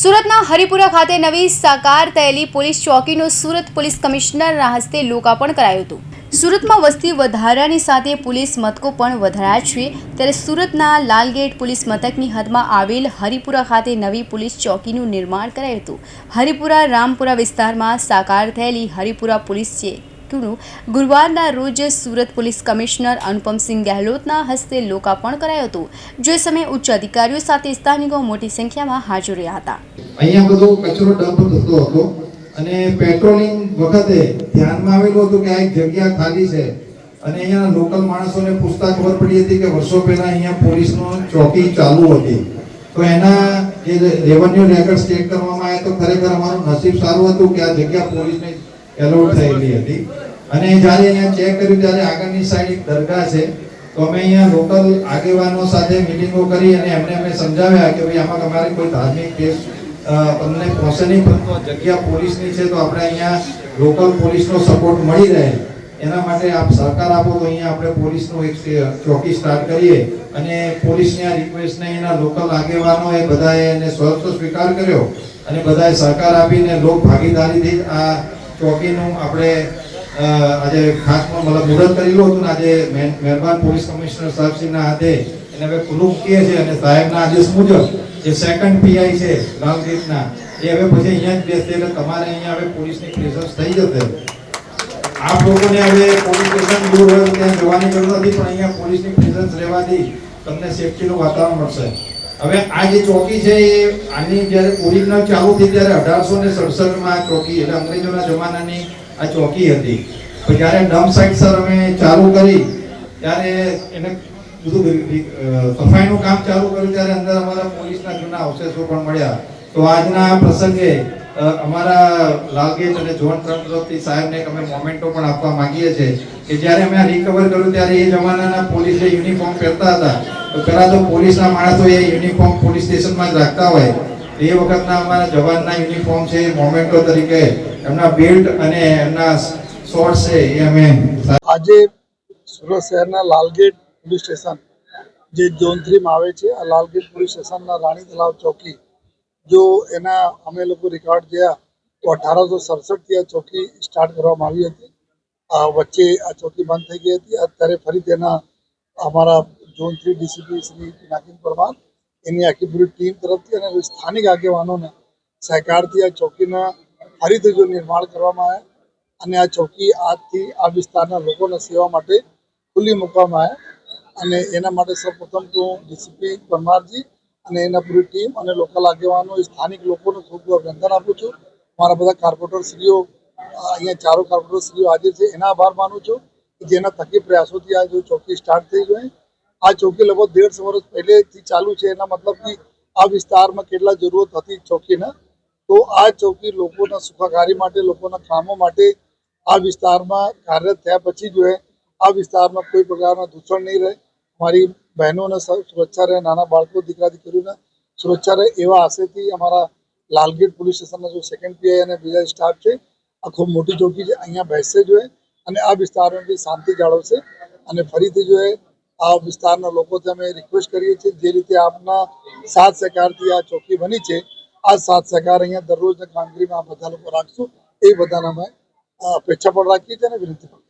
સુરતના હરિપુરા ખાતે નવી સાકાર થયેલી પોલીસ ચોકીનું સુરત પોલીસ કમિશનરના હસ્તે લોકાર્પણ કરાયું હતું. સુરતમાં વસ્તી વધારાની સાથે પોલીસ મથકો પણ વધાર્યા છે. ત્યારે સુરતના લાલગેટ પોલીસ મથકની હદમાં આવેલ હરિપુરા ખાતે નવી પોલીસ ચોકીનું નિર્માણ કરાયું હતું. હરિપુરા, રામપુરા વિસ્તારમાં સાકાર થયેલી હરિપુરા પોલીસ ચોકીનું ગુરુવારના રોજ સુરત પોલીસ કમિશનર અનુપમસિંહ ગેહલોતના હસ્તે લોકાર્પણ કરાયું હતું. જે સમયે ઉચ્ચ અધિકારીઓ સાથે સ્થાનિકો મોટી સંખ્યામાં હાજર રહ્યા હતા. અહીંયા બધો કચરો ડમ્પ થતો હતો અને પેટ્રોલિંગ વખતે ધ્યાનમાં આવેલું હતું કે આ એક જગ્યા ખાલી છે. અને અહીંયા લોકલ માણસોને પૂછતા ખબર પડી હતી કે વર્ષો પહેલા અહીંયા પોલીસનો ચોકી ચાલુ હતી. તો એના જે રેવન્યુ રેકર્ડ ચેક કરવામાં આવ્યા તો ખરેખર અમારું નસીબ સારું હતું કે આ જગ્યા પોલીસને એલોટ થયેલી હતી. અને જ્યારે અહીંયા ચેક કર્યું, ત્યારે આગળની સાઈડ એક દરગાહ છે. તો અમે અહીંયા લોકલ આગેવાનો સાથે મિટિંગો કરી અને એમને અમે સમજાવ્યા કે ભાઈ, આમાં તમારે કોઈ ધાર્મિક કેસ તમને પહોંચે નહીં પણ જગ્યા પોલીસની છે, તો આપણે અહીંયા લોકલ પોલીસનો સપોર્ટ મળી રહે. એના માટે આપ સહકાર આપો તો અહીંયા આપણે પોલીસનું એક ચોકી સ્ટાર્ટ કરીએ. અને પોલીસની આ રિક્વેસ્ટને એના લોકલ આગેવાનો એ બધાએ એને સ્વસ્થ સ્વીકાર કર્યો અને બધાએ સહકાર આપીને લોક ભાગીદારીથી આ ચોકીનું આપણે આજે ખાસમાં મતલબ મુહૂર્ત કરેલું હતું આજે મહેરબાન પોલીસ કમિશનર સાહેબશ્રીના હાથે એને હવે ખુલ્લું મૂકીએ છીએ અને સાહેબના આદેશ મુજબ જે સેકન્ડ પીઆઈ છે રામજીતના એ હવે પછી અહીંયા જ બેસશે એટલે તમારે અહીંયા હવે પોલીસની પ્રેઝન્સ થઈ જશે. આપ લોકોને હવે પોલીસ સ્ટેશન દૂર હોય ત્યાં જવાની જરૂર નથી, પણ અહીંયા પોલીસની પ્રેઝન્સ રહેવાથી તમને સેફટીનું વાતાવરણ મળશે. હવે આ જે ચોકી છે, એ આની જ્યારે ઓરિજિનલ ચાલુ થઈ ત્યારે અઢારસો ને સડસઠમાં આ ચોકી, એટલે અંગ્રેજોના જમાનાની આ ચોકી હતી. પણ જ્યારે ડમ સાઇટ સર અમે ચાલુ કરી, ત્યારે એને બધું સફાઈનું કામ ચાલુ કર્યું, ત્યારે અંદર અમારા પોલીસના જૂના અવશેષો પણ મળ્યા. તો આજના પ્રસંગે અમારા લાલગેટ અને જોન ટ્રમ્પ સાહેબને અમે મોમેન્ટો પણ આપવા માંગીએ છીએ કે જ્યારે અમે આ રિકવર કર્યું ત્યારે એ જમાનાના પોલીસે યુનિફોર્મ પહેરતા હતા. તો પહેલાં તો પોલીસના માણસો એ યુનિફોર્મ પોલીસ સ્ટેશનમાં જ રાખતા હોય. એ વખતના અમારા જવાનના યુનિફોર્મ છે મોમેન્ટો તરીકે એમના બેલ્ટ અને એમના શોર્ટ્સ છે એ અમે આજે સુરત શહેરના લાલગેટ પોલીસ સ્ટેશન, જે ઝોન થ્રીમાં આવે છે, આ લાલગેટ પોલીસ સ્ટેશનના રાણી તલાવ ચોકી જો એના અમે લોકો રેકોર્ડ જોયા તો અઢારસો સડસઠથી આ ચોકી સ્ટાર્ટ કરવામાં આવી હતી. આ વચ્ચે આ ચોકી બંધ થઈ ગઈ હતી. અત્યારે ફરી તેના અમારા zone three DCP Shri Pinakin Parmar, એની આખી પૂરી ટીમ તરફથી અને સ્થાનિક આગેવાનોના સહકારથી આ ચોકીના ફરીથી જો નિર્માણ કરવામાં આવ્યા અને આ ચોકી આજથી આ વિસ્તારના લોકોના સેવા માટે ખુલ્લી મૂકવામાં આવ્યા અને એના માટે સૌપ્રથમ તો ડીસીપી પરમારજી અને એના પૂરી ટીમ અને લોકલ આગેવાનો સ્થાનિક લોકોને ખૂબ ખૂબ અભિનંદન આપું છું. મારા બધા કાર્પોરેટર શ્રીઓ અહીંયા ચારો કાર્પોરેટર શ્રીઓ હાજર છે. એના આભાર માનું છું કે જેના થકી પ્રયાસોથી આ જો ચોકી સ્ટાર્ટ થઈ ગઈ. આ ચોકી લગભગ દેઢ વર્ષ પહેલેથી ચાલુ છે. એના મતલબ આ વિસ્તારમાં કેટલા જરૂરત હતી ચોકીના. તો આ ચોકી લોકોના સુખાકારી માટે, લોકોના કામો માટે આ વિસ્તારમાં કાર્યરત થયા પછી જો આ વિસ્તારમાં કોઈ પ્રકારના દૂષણ નહીં રહે. અમારી બહેનોને અને સુરક્ષા રહે, નાના બાળકો, દીકરા, દીકરીઓને સુરક્ષા રહે એવા આશયથી અમારા લાલગીર પોલીસ સ્ટેશનના જો સેકન્ડ પીઆઈ અને બીજા સ્ટાફ છે, આ ખૂબ મોટી ચોકી છે, અહીંયા બેસશે જોઈએ અને આ વિસ્તારોની શાંતિ જાળવશે અને ફરીથી જોઈએ આ વિસ્તારના લોકોથી અમે રિક્વેસ્ટ કરીએ છીએ, જે રીતે આપના સાથ સહકારથી આ ચોકી બની છે, આ સાથ સહકાર અહીંયા દરરોજના કામગીરીમાં બધા લોકો રાખશું, એ બધાને અમે અપેક્ષા પણ રાખીએ છીએ અને વિનંતી પણ